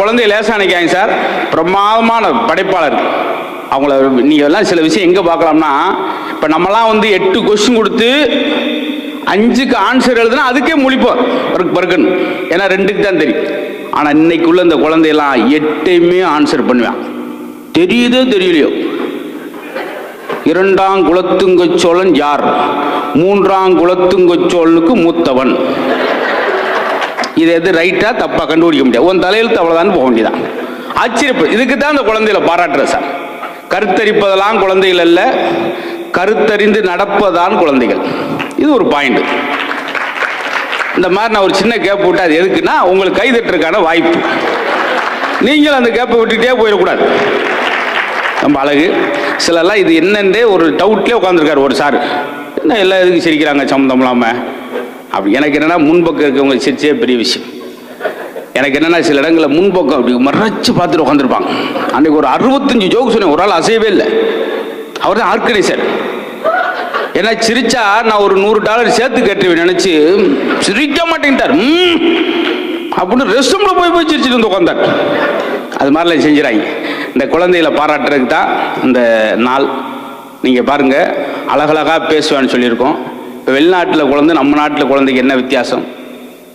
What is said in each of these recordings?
குழந்தைய லேசா நினைக்காங்க சார். பிரமாதமான படைப்பாளர். அவங்கள நீங்கள் எல்லாம் சில விஷயம் எங்கே பார்க்கலாம்னா இப்போ நம்மலாம் வந்து எட்டு கொஸ்டின் கொடுத்து அஞ்சுக்கு ஆன்சர் எழுதுனா அதுக்கே முழிப்போம். பருக்கு பருக்குன்னு. ஏன்னா ரெண்டுக்கு தான் தெரியும். ஆனால் இன்னைக்குள்ள இந்த குழந்தையெல்லாம் எட்டையுமே ஆன்சர் பண்ணுவேன் தெரியுதோ தெரியலையோ? இரண்டாம் குலத்துங்கச் சோழன் யார்? மூன்றாம் குலத்துங்கச் சோழனுக்கு மூத்தவன். இது எது ரைட்டா தப்பா கண்டுபிடிக்க முடியாது. உன் தலையெழுத்து அவ்வளவுதான் போக வேண்டியதான் ஆச்சரியப்பு இதுக்கு தான் அந்த குழந்தைகளை பாராட்டுற சார். கருத்தரிப்பதெல்லாம் குழந்தைகள் அல்ல கருத்தறிந்து நடப்பதான் குழந்தைகள். இது ஒரு பாயிண்ட் இந்த மாதிரி நான் ஒரு சின்ன கேப் விட்டு அது எதுக்குன்னா உங்களுக்கு கைதட்டுறதுக்கான வாய்ப்பு. நீங்கள் அந்த கேப்பை விட்டுட்டே போயிடக்கூடாது. ரொம்ப அழகு. சிலலாம் இது என்னென்றே ஒரு டவுட்லேயே உட்காந்துருக்காரு ஒரு சார் என்ன எல்லாம் எதுக்கு சிரிக்கிறாங்க சம்மந்தம் இல்லாமல் அப்படி எனக்கு என்னன்னா முன்பக்கம் இருக்கவங்க சிரிச்சே பெரிய விஷயம். எனக்கு என்னன்னா சில இடங்களில் முன்பக்கம் அப்படி மறைச்சு பார்த்துட்டு உட்காந்துருப்பாங்க அன்னைக்கு ஒரு அறுபத்தஞ்சு ஜோக் சொன்னேன். ஒரு ஆள் அசையவே இல்லை. அவர் தான் ஆர்கனைசர். ஏன்னா சிரிச்சா நான் ஒரு நூறு டாலர் சேர்த்து கட்டுவேன் நினைச்சு சிரிக்க மாட்டேங்கிட்டார் ம். அப்படின்னு ரெஸ்ட் போய் போய் சிரிச்சுட்டு வந்து உட்காந்தார் அது மாதிரிலாம் செஞ்சுறாங்க. இந்த குழந்தைகளை பாராட்டுறதுக்கு தான் இந்த நாள். நீங்கள் பாருங்கள் அழகழகாக பேசுவேன்னு சொல்லியிருக்கோம். இப்போ வெளிநாட்டில் குழந்தை நம்ம நாட்டில் குழந்தைக்கு என்ன வித்தியாசம்?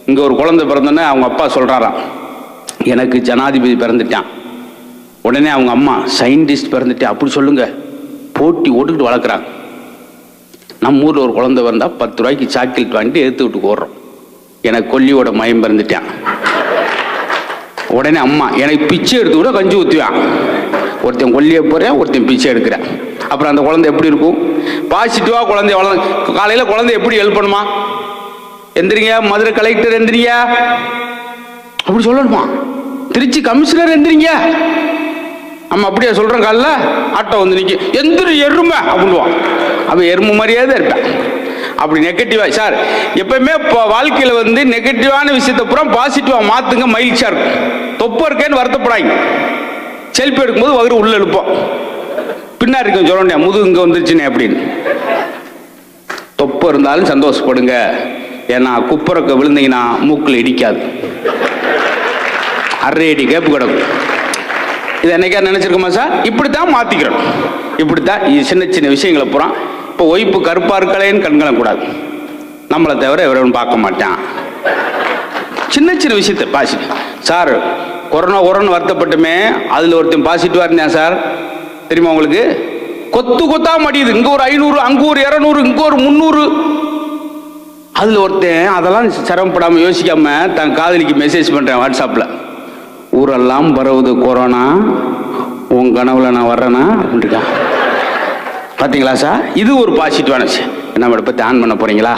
இங்கே ஒரு குழந்தை பிறந்தோன்னே அவங்க அப்பா சொல்கிறாராம் எனக்கு ஜனாதிபதி பிறந்துட்டான். உடனே அவங்க அம்மா சயின்டிஸ்ட் பிறந்துட்டேன் அப்படி சொல்லுங்கள் போட்டி ஓட்டுக்கிட்டு வளர்க்குறாங்க. நம்ம ஊரில் ஒரு குழந்தை வந்தா பத்து ரூபாய்க்கு சாக்லேட் வாங்கிட்டு எடுத்து விட்டு ஓடுறோம். எனக்கு கொல்லியோட மயம் பிறந்துட்டான். உடனே அம்மா எனக்கு பிச்சை எடுத்து கூட கஞ்சி ஊற்றுவான் ஒருத்தன் கொல்லியை போகிறேன் ஒருத்தன் பிச்சை எடுக்கிறேன். அப்புறம் அந்த குழந்தை எப்படி இருக்கும்? பாசிட்டிவாக குழந்தை வளர்ந்து காலையில் குழந்தை எப்படி ஹெல்ப் பண்ணுமா? எந்திரிங்க மதுரை கலெக்டர் எந்திரிங்க. அப்படி சொல்லணுமா? திருச்சி கமிஷனர் எந்திரிங்க. நம்ம அப்படியே சொல்கிறோம் காலைல ஆட்டோ வந்து நிற்கும் எந்திரி எருமை அப்படின்வான் அவன் எருமை மாதிரியே தான் இருப்பேன் அப்படி நெகட்டிவாக சார் எப்பயுமே இப்போ வாழ்க்கையில் வந்து நெகட்டிவான விஷயத்தை பூரா பாசிட்டிவாக மாற்றுங்க மகிழ்ச்சியாக இருக்கும். தொப்பை இருக்கேன்னு வருத்தப்படாங்க செல்ஃபி எடுக்கும்போது வகுறு உள்ளே எழுப்போம் பின்னாடி இருக்கும் சொல்லணும் முதுகு இங்கே வந்துருச்சுனே அப்படின்னு. தொப்பு இருந்தாலும் சந்தோஷப்படுங்க. ஏன்னா குப்புறக்க விழுந்தீங்கன்னா மூக்கில் இடிக்காது. அரை அடி கேப்பு கிடக்கும். இது என்னைக்கா நினைச்சிருக்கோமா சார்? இப்படித்தான் மாத்திக்கிறோம். இப்படித்தான் சின்ன சின்ன விஷயங்களை பூரா. இப்போ ஒய்ப்பு கருப்பா இருக்கலேன்னு கண்கலம் கூடாது. நம்மளை தவிர எவரும் பார்க்க மாட்டான். சின்ன சின்ன விஷயத்தை பாசிட்டிவ். சார் கொரோனா கொரோனா வருத்தப்பட்டுமே அதில் ஒருத்தன் பாசிட்டிவாக இருந்தேன் சார். தெரியுமா உங்களுக்கு? கொத்து கொத்தா மடியுது. இங்கே ஒரு ஐநூறு அங்கே ஒரு இரநூறு இங்கே ஒரு முந்நூறு. அதில் ஒருத்தன் அதெல்லாம் சிரமப்படாமல் யோசிக்காம தன் காதலிக்கு மெசேஜ் பண்ணுறேன் வாட்ஸ்அப்பில் ஊரெல்லாம் பரவுது கொரோனா உன் கனவுல நான் வர்றேனா? அப்படின்ட்டுருக்கான் பார்த்தீங்களா சார் இது ஒரு பாசிட்டிவான விஷயம். நம்மளை பற்றி ஆன் பண்ண போறீங்களா?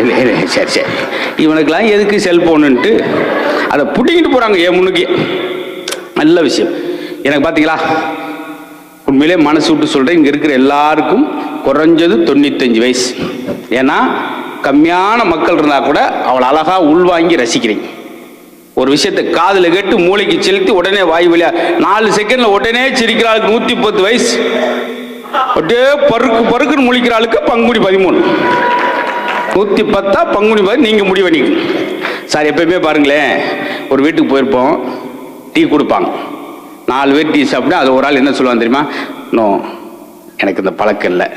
இல்லை இல்லை சரி சரி. இவனுக்கெல்லாம் எதுக்கு செல்போனுன்ட்டு அதை பிடிங்கிட்டு போகிறாங்க என் முன்னுக்கு. நல்ல விஷயம். எனக்கு பார்த்தீங்களா உண்மையிலே மனசு விட்டு சொல்கிறேன் இங்கே இருக்கிற எல்லாருக்கும் குறைஞ்சது தொண்ணூத்தஞ்சு வயசு. ஏன்னா கம்மியான மக்கள் இருந்தால் கூட அவளை அழகாக உள்வாங்கி ரசிக்கிறீங்க. ஒரு விஷயத்தை காதில் கேட்டு மூளைக்கு செலுத்தி உடனே வாய் வழியா நாலு செகண்டில் உடனே சிரிக்கிற ஆளுக்கு நூற்றி பத்து வயசு. அப்படியே பருக்கு பருக்குன்னு முழிக்கிற ஆளுக்கு பங்குனி பதிமூணு. நூற்றி பத்தா பங்குனி பதி நீங்கள் முடிவு பண்ணிக்கணும். சார் எப்பயுமே பாருங்களேன் ஒரு வீட்டுக்கு போயிருப்போம் டீ கொடுப்பாங்க. நாலு பேர் டீ சாப்பிட்டா அது ஒரு ஆள் என்ன சொல்லுவான் தெரியுமா? நோ எனக்கு இந்த பழக்கம் இல்லை.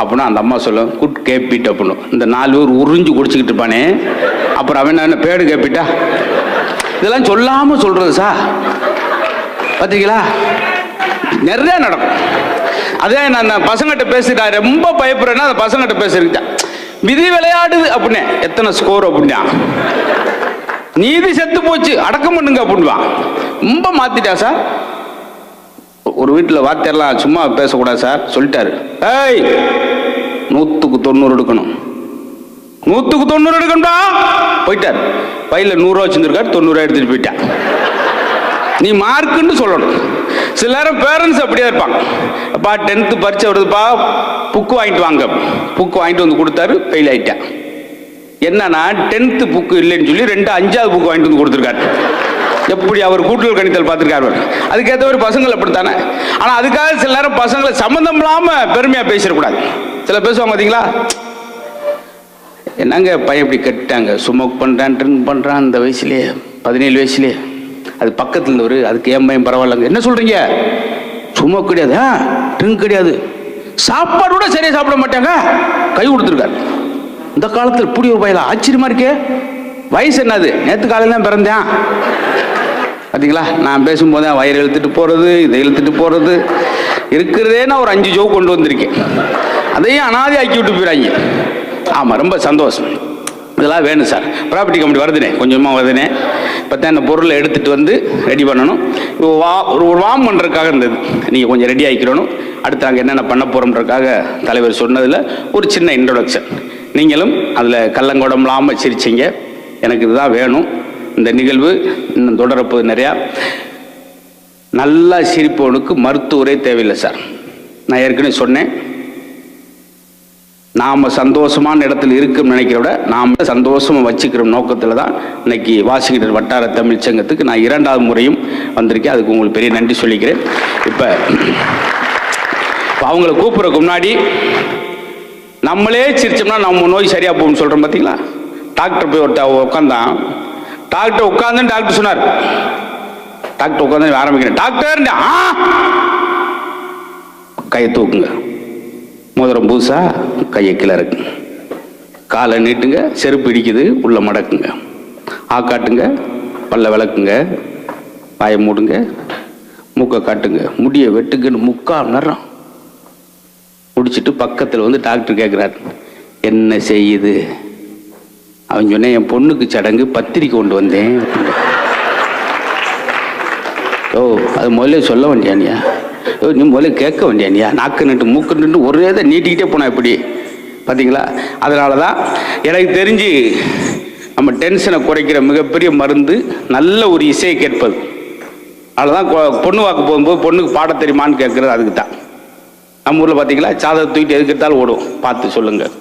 அப்படின்னா அந்த அம்மா சொல்லும் குட் கேப்பிட் அப்படின்னு இந்த நாலு பேர் உறிஞ்சு குடிச்சிக்கிட்டு இருப்பானே. அப்புறம் அவன் என்ன பேடு கேப்பிட்டா? இதெல்லாம் சொல்லாமல் சொல்கிறது சார் பார்த்தீங்களா நிறைய நடக்கும். அதே நான் அந்த பசங்கிட்ட பேசிட்டா ரொம்ப பயப்படுறேன்னா அந்த பசங்கிட்ட பேசிருக்கேன் விதி விளையாடுது அப்படின்னு. எத்தனை ஸ்கோர் அப்படின்னா? நீதி செத்து போச்சு அடக்கம் பண்ணுங்க அப்படின்வான் ரொம்ப மாத்திட்டா சார் ஒரு வீட்டில் வார்த்தையெல்லாம் சும்மா பேசக்கூடாது சார் சொல்லிட்டாரு. ஏய் நூற்றுக்கு தொண்ணூறு எடுக்கணும். நூற்றுக்கு தொண்ணூறு எடுக்கணும்டா. போயிட்டார். பையில நூறுரூவா வச்சுருக்காரு தொண்ணூறுவா எடுத்துட்டு போயிட்டான் நீ மார்க்குன்னு சொல்லணும். சில நேரம் பேரண்ட்ஸ் அப்படியே இருப்பாங்க. அப்பா டென்த்து பரிச்சை வருதுப்பா புக்கு வாங்கிட்டு வாங்க. புக்கு வாங்கிட்டு வந்து கொடுத்தாரு ஃபெயில் ஆயிட்டேன். என்னன்னா டென்த்து புக்கு இல்லைன்னு சொல்லி ரெண்டு அஞ்சாவது புக்கு வாங்கிட்டு வந்து கொடுத்துருக்காரு. எப்படி அவர் கூட்டுறல் கணித்தல் பார்த்துருக்காரு அதுக்கேற்ற மாதிரி பசங்கள் அப்படித்தானே. ஆனால் அதுக்காக சில நேரம் பசங்களை சம்மந்தம் இல்லாமல் பெருமையாக பேசிடக்கூடாது. சில பேசுவாங்க பார்த்தீங்களா என்னங்க பையன் இப்படி கட்டாங்க? சுமோக் பண்ணுறான் ட்ரிங்க் பண்ணுறான் அந்த வயசுலேயே பதினேழு வயசுலேயே. அது பக்கத்தில் இருந்தவர் அதுக்கு ஏன் பையன் பரவாயில்லங்க? என்ன சொல்கிறீங்க சும்மா கிடையாது. ஆ ட்ரிங்க் கிடையாது. சாப்பாடு கூட சரியாக சாப்பிட மாட்டாங்க. கை கொடுத்துருக்காரு. இந்த காலத்தில் புடி ஒரு பயலா? ஆச்சரியமா இருக்கே. வயசு என்னது? நேற்று காலையில் தான் பிறந்தேன். பார்த்தீங்களா நான் பேசும்போது வயிறு இழுத்துட்டு போகிறது இதை இழுத்துட்டு போகிறது இருக்கிறதே நான் ஒரு அஞ்சு ஜோ கொண்டு வந்திருக்கேன். அதையும் அனாதி ஆக்கி விட்டு போயிறாங்க. ஆமாம் ரொம்ப சந்தோஷம். இதெல்லாம் வேணும் சார். ப்ராப்பர்ட்டி கம்பெனி வருதுனே கொஞ்சமாக வருதுனே. இப்போ தான் இந்த பொருளை எடுத்துகிட்டு வந்து ரெடி பண்ணணும். இப்போ வா ஒரு ஒரு வாம் பண்ணுறதுக்காக இருந்தது நீங்கள் கொஞ்சம் ரெடி ஆகிக்கிறணும் அடுத்து நாங்கள் என்னென்ன பண்ண போகிறோம்ன்றக்காக தலைவர் சொன்னதில் ஒரு சின்ன இன்ட்ரொடக்ஷன் நீங்களும் அதில் கள்ளங்கோடம் இல்லாமல் சிரிச்சிங்க. எனக்கு இதுதான் வேணும். இந்த நிகழ்வு இன்னும் தொடரப்போது நிறையா. நல்லா சிரிப்பவனுக்கு மருத்துவரே தேவையில்லை சார். நான் ஏற்கனவே சொன்னேன். நாம் சந்தோஷமான இடத்துல இருக்குன்னு நினைக்கிறத விட நாம் சந்தோஷமாக வச்சுக்கிற நோக்கத்தில் தான் இன்னைக்கு வாசிக்கிட்டர் வட்டார தமிழ் சங்கத்துக்கு நான் இரண்டாவது முறையும் வந்திருக்கேன். அதுக்கு உங்களுக்கு பெரிய நன்றி சொல்லிக்கிறேன். இப்போ அவங்கள கூப்பிட்றதுக்கு முன்னாடி நம்மளே சிரிச்சோம்னா நம்ம நோய் சரியாக போகும்னு சொல்கிறோம் பார்த்தீங்களா டாக்டர் போய் ஒருத்த உட்காந்தான் டாக்டர் உட்காந்து டாக்டர் சொன்னார். டாக்டர் உட்காந்து ஆரம்பிக்கிறேன். டாக்டர் ஆ! கையை தூக்குங்க. மோதிரம் பூசா கையை கீழே காலை நீட்டுங்க செருப்பு இடிக்குது உள்ள மடக்குங்க. ஆக்காட்டுங்க பல்ல விளக்குங்க வாயை மூடுங்க மூக்கை காட்டுங்க முடியை வெட்டுங்கன்னு முக்கால் நேரம் குடிச்சிட்டு பக்கத்தில் வந்து டாக்டர் கேட்குறாரு என்ன செய்யுது? அவன் சொன்னேன் என் பொண்ணுக்கு சடங்கு பத்திரிக்கை கொண்டு வந்தேன். ஓ அது முதல்ல சொல்ல வேண்டியானியா? ஓ நீ முதல்ல கேட்க வேண்டியானியா? நாக்கு நட்டு மூக்கு நட்டு ஒரே இதை நீட்டிக்கிட்டே போனா இப்படி பார்த்தீங்களா அதனால தான் எனக்கு தெரிஞ்சு நம்ம டென்ஷனை குறைக்கிற மிகப்பெரிய மருந்து நல்ல ஒரு இசையை கேட்பது. அதனால தான் பொண்ணு வாக்கு போகும்போது பொண்ணுக்கு பாட தெரியுமான்னு கேட்குறது அதுக்கு தான் நம்ம ஊரில் பார்த்தீங்களா சாதத்தை தூக்கிட்டு எதுக்கெடுத்தாலும் ஓடும். பார்த்து சொல்லுங்கள்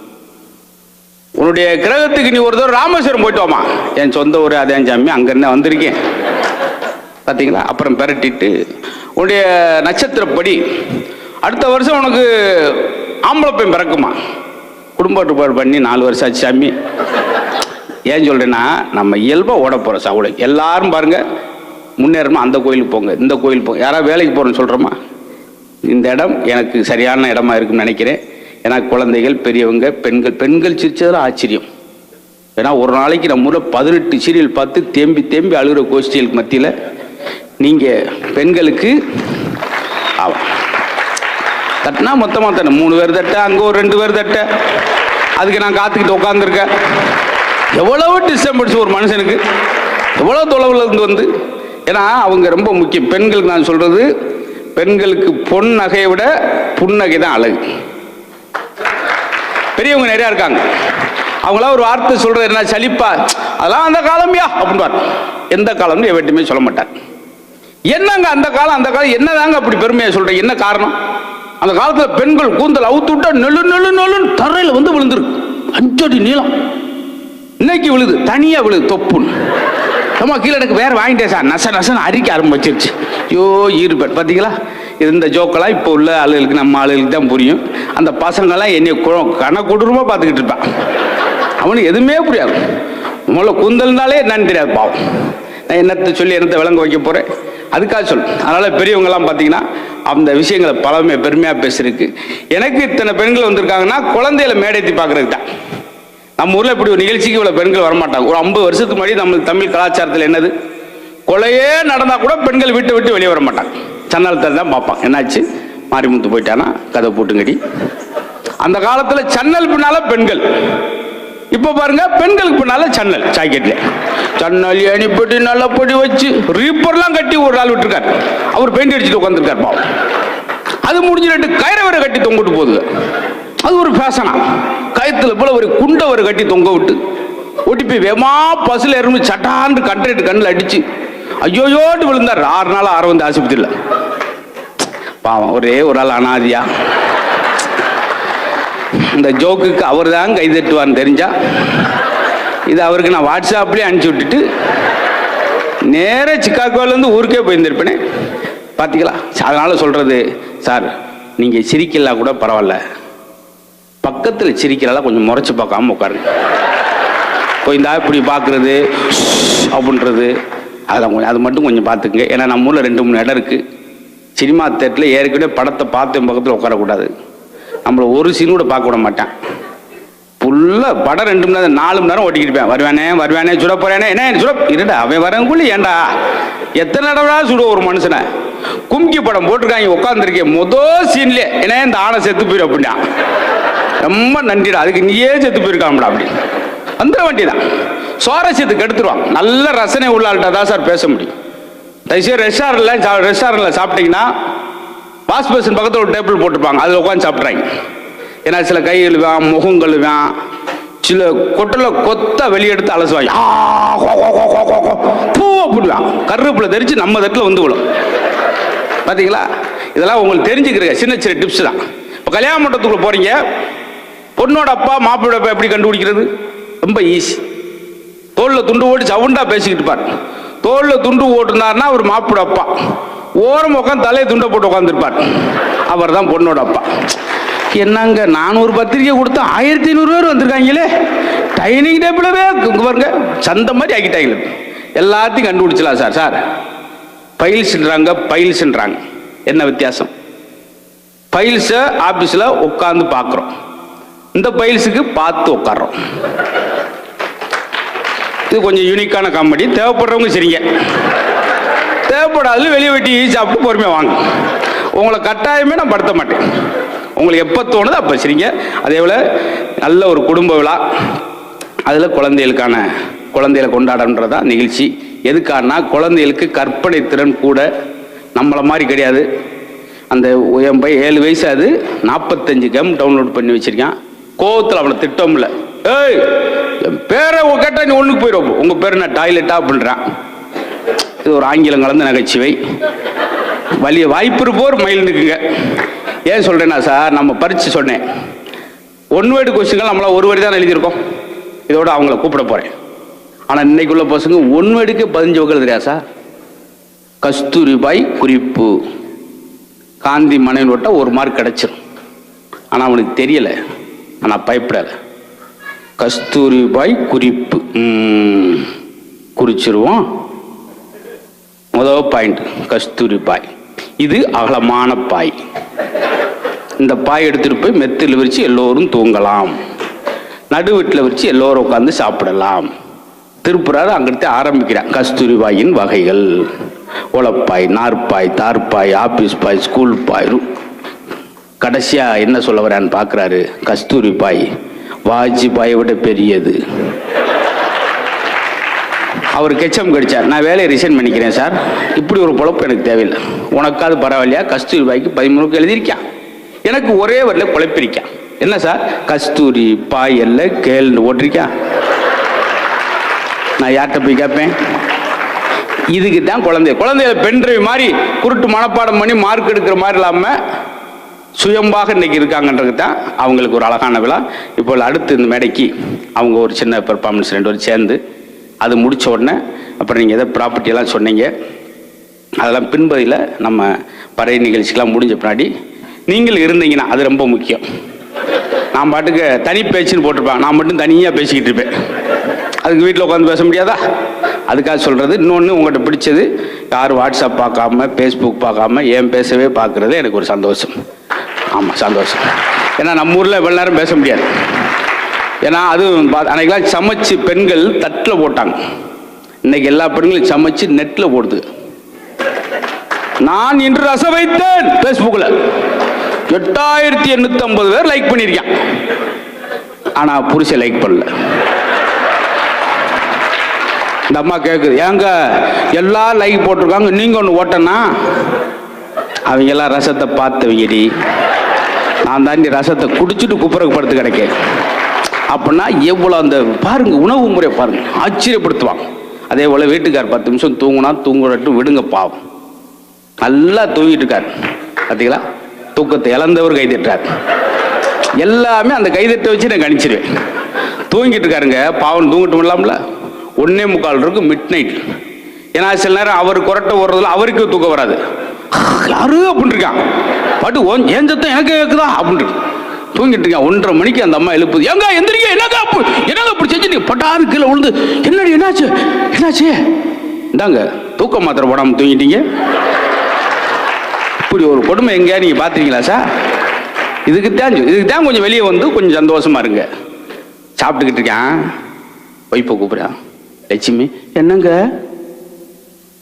உன்னுடைய கிரகத்துக்கு நீ ஒரு தடவை ராமேஸ்வரம் போயிட்டு வாமா என் சொந்த ஊர் அதே சாமி அங்கேருந்து வந்திருக்கேன். பார்த்தீங்களா அப்புறம் பெரட்டிட்டு உன்னுடைய நட்சத்திரப்படி அடுத்த வருஷம் உனக்கு ஆம்பளை பையன் பிறக்குமா? குடும்ப ஏற்பாடு பண்ணி நாலு வருஷம் ஆச்சு சாமி. ஏன் சொல்கிறேன்னா நம்ம இயல்பாக ஓட போகிறோம் சாவுளை எல்லாரும் பாருங்க முன்னேறமா அந்த கோயிலுக்கு போங்க இந்த கோயிலுக்கு போங்க. யாராவது வேலைக்கு போகிறோன்னு சொல்கிறோமா இந்த இடம் எனக்கு சரியான இடமா இருக்குன்னு நினைக்கிறேன். ஏன்னா குழந்தைகள் பெரியவங்க பெண்கள் பெண்கள் சிரிச்சதில் ஆச்சரியம். ஏன்னா ஒரு நாளைக்கு நம்ம ஊரில் பதினெட்டு சீரியல் பார்த்து தேம்பி தேம்பி அழுகிற கோஷ்டிகளுக்கு மத்தியில் நீங்கள் பெண்களுக்கு ஆமாம் தட்டினா மொத்தமாக தட்ட. மூணு பேர் தட்ட அங்கே ஒரு ரெண்டு பேர் தட்ட. அதுக்கு நான் காத்துக்கிட்டு உட்காந்துருக்கேன் எவ்வளோ டிஸ்டர்பன்ஸ் ஒரு மனுஷனுக்கு. எவ்வளோ தொலைவில் இருந்து வந்து. ஏன்னா அவங்க ரொம்ப முக்கியம். பெண்களுக்கு நான் சொல்கிறது பெண்களுக்கு பொன் நகையை விட புன்னகை தான் அழகு. பெரியவங்க நிறையா இருக்காங்க. அவங்களாம் ஒரு வார்த்தை சொல்றது என்ன சலிப்பா? அதெல்லாம் அந்த காலம்யா அப்படின்பார் எந்த காலம்னு எவட்டுமே சொல்ல மாட்டார் என்னங்க அந்த காலம்? அந்த காலம் என்னதாங்க அப்படி பெருமையா சொல்றீங்க? என்ன காரணம்? அந்த காலத்துல பெண்கள் கூந்தல் அவுத்து விட்டா நெழு நெழு நெழுன்னு தரையில வந்து விழுந்துருக்கு. அஞ்சடி நீளம். இன்னைக்கு விழுது தனியா விழுது தொப்புன்னு. நம்ம கீழே எனக்கு வேற வாங்கிட்டேன் சார். நச நசன்னு அரிக்க ஆரம்பிச்சிருச்சு. ஐயோ ஈடுபட் பார்த்தீங்களா இந்த ஜோக்கெல்லாம் இப்போ உள்ள ஆளுகளுக்கு நம்ம ஆளுகளுக்கு தான் புரியும். அந்த பசங்கள்லாம் என்னை கு- கன கொடூரமாக பார்த்துக்கிட்டு இருப்பான் அவனுக்கு எதுவுமே புரியாது. முதல்ல குந்தல்னாலே என்னன்னு தெரியாது பாவம். நான் என்னத்தை சொல்லி என்னத்தை விளங்க வைக்க போகிறேன் அதுக்காக சொல். அதனால் பெரியவங்கெல்லாம் பார்த்தீங்கன்னா அந்த விஷயங்களை பலமே பெருமையாக பேசியிருக்கு. எனக்கு இத்தனை பெண்கள் வந்திருக்காங்கன்னா குழந்தைகளை மேடைத்தி பார்க்கறதுக்கு தான். நம்ம ஊரில் இப்படி ஒரு நிகழ்ச்சிக்கு இவ்வளோ பெண்கள் வரமாட்டாங்க. ஒரு ஐம்பது வருஷத்துக்கு முன்னாடி நம்ம தமிழ் கலாச்சாரத்தில் என்னது? கொலையே நடந்தால் கூட பெண்கள் வீட்டை விட்டு வெளியே வர மாட்டாங்க. சன்னலத்தில் தான் பார்ப்பான். என்னாச்சு? மாரிமுத்து போயிட்டானா? கதை போட்டுங்கடி. அந்த காலத்தில் சன்னல் பின்னால பெண்கள். இப்போ பாருங்க பெண்களுக்கு பின்னால சன்னல் ஜாக்கெட்ல. சன்னல் ஏணிப்பட்டி நல்ல பொடி வச்சு ரீப்பர்லாம் கட்டி ஒரு ஆள் விட்டுருக்காரு. அவர் பெயிண்ட் அடிச்சுட்டு உட்காந்துருக்காரு பாவம். அது முடிஞ்சு ரெண்டு கயிறவரை கட்டி தொங்கிட்டு போகுது. அது ஒரு ஃபேஷனா கயத்தில் போல ஒரு குண்டை கட்டி தொங்க விட்டு ஓட்டி வேமா பஸ்ல இருந்து சட்டான்னு கண்ட்ரேட் கண்ணில் அடிச்சு ஐயோயோட்டு விழுந்தார். ஆறு நாள் ஆறு வந்து ஆஸ்பத்திரியில். பாவம் ஒரே ஒரு ஆள் அனாதியா? இந்த ஜோக்குக்கு அவர் தான் கை தட்டுவான்னு தெரிஞ்சா இது அவருக்கு நான் வாட்ஸ்அப்லேயே அனுப்பிச்சி விட்டுட்டு நேராக சிக்காகோலேருந்து ஊருக்கே போயிருந்திருப்பேனே. பார்த்தீங்களா அதனால் சொல்கிறது சார் நீங்கள் சிரிக்கலாம் கூட பரவாயில்ல. பக்கத்தில் சிரிக்கிறால கொஞ்சம் முறைச்சி பார்க்காம உட்காருங்க. கொஞ்சம் இப்படி பார்க்குறது அப்படின்றது. அதெல்லாம் கொஞ்சம் அது மட்டும் கொஞ்சம் பார்த்துக்குங்க. ஏன்னா நம்ம ஊரில் ரெண்டு மூணு இடம் இருக்குது சினிமா தேட்டரில் ஏற்கனவே படத்தை பார்த்து என் பக்கத்தில் உட்காரக்கூடாது. நம்மளை ஒரு சீன் கூட பார்க்க விட மாட்டேன். ஃபுல்லாக படம் ரெண்டு மணி நேரம் நாலு மணி நேரம் ஓட்டிக்கிட்டு இருப்பேன். வருவானே வருவானே சுட போறானே என்ன சுட இருடா அவன் வரங்குள்ள ஏன்டா? எத்தனை தடவை சுட ஒரு மனுஷனை? கும்கி படம் போட்டிருக்காங்க உட்காந்துருக்கேன் மொதல் சீன்லேயே ஏன்னா இந்த ஆணை செத்து போயிடும் அப்படின்னா. ரொம்ப நன்றிடா அதுக்கு நீயே செத்து போயிருக்காமடா அப்படி. வந்துட வேண்டியதான் சுவாரஸ்யத்துக்கு எடுத்துருவான். நல்ல ரசனை உள்ளாள்கிட்ட தான் சார் பேச முடியும். தயவுசெய்து ரெஸ்டாரண்ட்ல ரெஸ்டாரண்ட்டில் சாப்பிட்டீங்கன்னா வாஷ் பேசன் பக்கத்தில் ஒரு டேபிள் போட்டிருப்பாங்க. அதில் உட்காந்து சாப்பிட்றாங்க ஏன்னா சில கை கழுவான் முகம் கழுவான் சில கொட்டில் கொத்த வெளியெடுத்து அலசுவாங்க. பூ அப்படிவான் கருவேப்பிலை தெரிச்சு நம்ம தட்டில் வந்து விடும் பார்த்தீங்களா இதெல்லாம் உங்களுக்கு தெரிஞ்சுக்கிறீங்க சின்ன சின்ன டிப்ஸ் தான். இப்போ கல்யாண மண்டபத்துக்குள்ள போகிறீங்க பொண்ணோட அப்பா மாப்பிள்ளோட அப்பா எப்படி கண்டுபிடிக்கிறது? ரொம்ப ஈஸி தோளில் துண்டு ஓடி சவுண்டாக பேசிக்கிட்டு இருப்பார். தோளில் துண்டு ஓட்டுனார்னா அவர் மாப்பிட அப்பா. ஓரம் உட்காந்து தலையை துண்டை போட்டு உட்காந்துருப்பார் அவர் தான் பொண்ணோட அப்பா. என்னங்க நானூறு பத்திரிக்கை கொடுத்தா ஆயிரத்தி ஐநூறு பேர் வந்திருக்காங்களே. டைனிங் டேபிளவே பாருங்க சந்த மாதிரி ஆக்கிட்டாங்களே எல்லாத்தையும் கண்டுபிடிச்சலாம் சார் சார். பைல்ஸ்ன்றாங்க பைல்ஸ்ன்றாங்க. என்ன வித்தியாசம்? பைல்ஸை ஆஃபீஸில் உட்காந்து பார்க்குறோம். இந்த பைல்ஸுக்கு பார்த்து உட்காடுறோம் இது கொஞ்சம் யூனிக்கான காமெடி தேவைப்படுறவங்க சரிங்க. தேவைப்படாது வெளியே வெட்டி சாப்பிட்டு பொறுமையாக வாங்க. உங்களை கட்டாயமே நான் படுத்த மாட்டேன். உங்களுக்கு எப்போ தோணுதோ அப்போ சரிங்க. அதே போல் நல்ல ஒரு குடும்ப விழா. அதில் குழந்தைகளுக்கான குழந்தைகளை கொண்டாடன்றதா நிகழ்ச்சி. எதுக்கானா குழந்தைகளுக்கு கற்பனை திறன் கூட நம்மளை மாதிரி கிடையாது. அந்த என் ஏழு வயசு அது நாற்பத்தஞ்சு கேம் டவுன்லோட் பண்ணி வச்சுருக்கேன். கோவத்தில் அவனை திட்டமில்ல ஏய் என் பேரை கேட்டால் நீ ஒன்றுக்கு போயிடும் உங்கள் பேர் நான் டாய்லெட்டா அப்படின்றான் இது ஒரு ஆங்கிலம் கலந்த நகைச்சுவை. வலிய வாய்ப்பு இருப்போர் மயில் நிற்குங்க ஏன் சொல்கிறேன்னா சார் நம்ம பறித்து சொன்னேன். ஒன் வேர்டு கொஸ்டின்கள் நம்மளால் ஒரு வரி தான் எழுதியிருக்கோம். இதோட அவங்கள கூப்பிட போகிறேன் ஆனால் இன்னைக்குள்ள பசங்க ஒன் வேடுக்கே பதினஞ்சு வகை தெரியாது சார்? கஸ்தூரிபாய் குறிப்பு. காந்தி மனைவி விட்டா ஒரு மார்க் கிடச்சிரும். ஆனால் அவனுக்கு தெரியலை. ஆனால் பயப்படலை கஸ்தூரிபாய் குறிப்பு. குறிச்சிருவோம். முதல் பாயிண்ட் கஸ்தூரி பாய். இது அகலமான பாய். இந்த பாய் எடுத்துட்டு போய் மெத்தில் விரித்து எல்லோரும் தூங்கலாம். நடுவீட்டில் விரித்து வச்சு எல்லோரும் உட்காந்து சாப்பிடலாம். திருப்புறாரு அங்கிட்டு ஆரம்பிக்கிறான் கஸ்தூரி பாயின் வகைகள். ஓலப்பாய் நார்ப்பாய் தார்ப்பாய் ஆஃபீஸ் பாய் ஸ்கூல் பாய் கடைசியாக கடைசியா என்ன சொல்ல வரான்னு பார்க்குறாரு கஸ்தூரி பாய் வாஜ்பாயை விட பெரியது. அவர் கெச்சம் கடிச்சார். நான் வேலையை ரிசைன் பண்ணிக்கிறேன் சார் இப்படி ஒரு பொழப்பு எனக்கு தேவையில்லை. உனக்காவது பரவாயில்லையா? கஸ்தூரி பாய்க்கு பதிமூணுக்கு எழுதியிருக்கான் எனக்கு ஒரே வரல குழப்பிருக்கான் என்ன சார் கஸ்தூரி பாய் அல்ல கேள்னு ஓட்டிருக்கான் நான் யார்கிட்ட போய் கேட்பேன்? இதுக்கு தான் குழந்தை. குழந்தைய பெண்றவி மாதிரி குருட்டு மனப்பாடம் பண்ணி மார்க் எடுக்கிற மாதிரி இல்லாமல் சுயம்பாக இன்றைக்கி இருக்காங்கன்றது தான் அவங்களுக்கு ஒரு அழகான விழா. இப்போ அடுத்து இந்த மேடைக்கு அவங்க ஒரு சின்ன பெர்ஃபார்மன்ஸ் ரெண்டு பேரும் சேர்ந்து அது முடித்த உடனே அப்புறம் நீங்கள் எதை ப்ராப்பர்ட்டியெல்லாம் சொன்னீங்க. அதெல்லாம் பின்பதியில் நம்ம பறை நிகழ்ச்சிக்கெல்லாம் முடிஞ்ச பின்னாடி நீங்கள் இருந்தீங்கன்னா அது ரொம்ப முக்கியம். நான் பாட்டுக்கு தனி பேச்சுன்னு போட்டிருப்பேன். நான் மட்டும் தனியாக பேசிக்கிட்டு இருப்பேன். அதுக்கு வீட்டில் உட்காந்து பேச முடியாதா? அதுக்காக சொல்கிறது இன்னொன்று உங்கள்கிட்ட பிடிச்சது யார் வாட்ஸ்அப் பார்க்காம ஃபேஸ்புக் பார்க்காம ஏன் பேசவே பார்க்குறது எனக்கு ஒரு சந்தோஷம். ஆமாம் சந்தோஷம். ஏன்னா நம்ம ஊரில் இவ்வளோ நேரம் பேச முடியாது. ஏன்னா அது அன்னைக்கெல்லாம் சமைச்சு பெண்கள் தட்டில் போட்டாங்க. இன்னைக்கு எல்லா பெண்களும் சமைச்சு நெட்டில் போடுது. நான் இன்று ரசம் வைத்தேன். ஃபேஸ்புக்கில் எட்டாயிரத்தி எண்ணூத்தி ஐம்பது பேர் லைக் பண்ணியிருக்கேன் ஆனால் புருஷன் லைக் பண்ணல. இந்த அம்மா கேட்குது ஏங்க எல்லாம் லைக் போட்டிருக்காங்க. நீங்கள் ஒன்று ஓட்டனா? அவங்க எல்லாம் ரசத்தை பார்த்தவங்கடி. நான் தாண்டி ரசத்தை குடிச்சிட்டு குப்புறக்கு படுத்து கிடைக்கேன். அப்படின்னா எவ்வளோ அந்த பாருங்க உணவு முறை பாருங்க ஆச்சரியப்படுத்துவான். அதே போல் வீட்டுக்கார் பத்து நிமிஷம் தூங்குனா தூங்குறட்டும் விடுங்க பாவம். நல்லா தூங்கிட்டு இருக்கார். பார்த்தீங்களா தூக்கத்தை இழந்தவர் கைதட்டார் எல்லாமே அந்த கைதட்டை வச்சு நான் கணிச்சிருவேன். தூங்கிட்டு இருக்காருங்க பாவம் தூங்கிட்டு இல்லாமல? ஒன்னே முக்கால் இருக்கும் மிட் நைட் ஏன்னா சில நேரம் அவர் குரட்டை ஓடுறதுல அவருக்கு தூக்கம் வராது. யாரு அப்படின்னு இருக்கான். பாட்டு ஏன் சத்தம் எனக்கு கேட்குதா அப்படின்ட்டு தூங்கிட்டு இருக்கேன். ஒன்றரை மணிக்கு அந்த அம்மா எழுப்புது. எங்க எந்திரிக்க என்னங்க அப்போ? என்னங்க அப்படி செஞ்சு நீ? பட்டாரு கீழே விழுந்து. என்னடி என்னாச்சு? என்னாச்சு? இந்தாங்க தூக்க மாத்திரை போடாமல் தூங்கிட்டீங்க. இப்படி ஒரு கொடுமை எங்கேயா நீங்கள் பார்த்துருக்கீங்களா சார்? இதுக்கு தான் இதுக்கு தான் கொஞ்சம் வெளியே வந்து கொஞ்சம் சந்தோஷமா இருங்க. சாப்பிட்டுக்கிட்டு இருக்கேன். ஒய்ஃபை கூப்பிட்றான் லட்சுமி என்னங்க?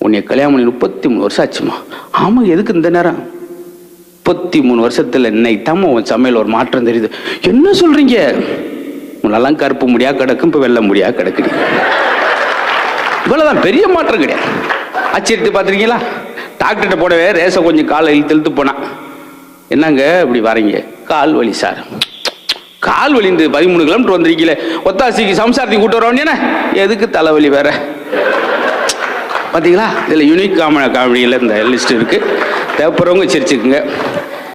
உன்னை கல்யாணம் பண்ணி முப்பத்தி மூணு வருஷம் ஆச்சுமா? ஆமாம் எதுக்கு இந்த நேரம்? முப்பத்தி மூணு வருஷத்துல இன்னைக்கு தான் உன் சமையல் ஒரு மாற்றம் தெரியுது. என்ன சொல்றீங்க? உன்னெல்லாம் கருப்பு முடியா கிடக்கும் இப்போ வெள்ளை முடியா கிடக்குது இவ்வளவுதான் பெரிய மாற்றம் கிடையாது. அச்சரித்து பார்த்துருக்கீங்களா? டாக்டர்கிட்ட போடவே ரேசை கொஞ்சம் காலை இழுத்து இழுத்து போனான். என்னங்க இப்படி வரீங்க? கால் வலி சார். கால் வலிந்து பதிமூணு கிலோமீட்டர் வந்திருக்கீங்களே. ஒத்தாசிக்கு சம்சாரத்தை கூட்டு வரவன் என்ன எதுக்கு தலைவலி வேற? பார்த்தீங்களா இதில் யூனிக் காமெடி காமெடியில் இந்த லிஸ்ட் இருக்குது தேவைப்படுறவங்க சிரிச்சுக்குங்க.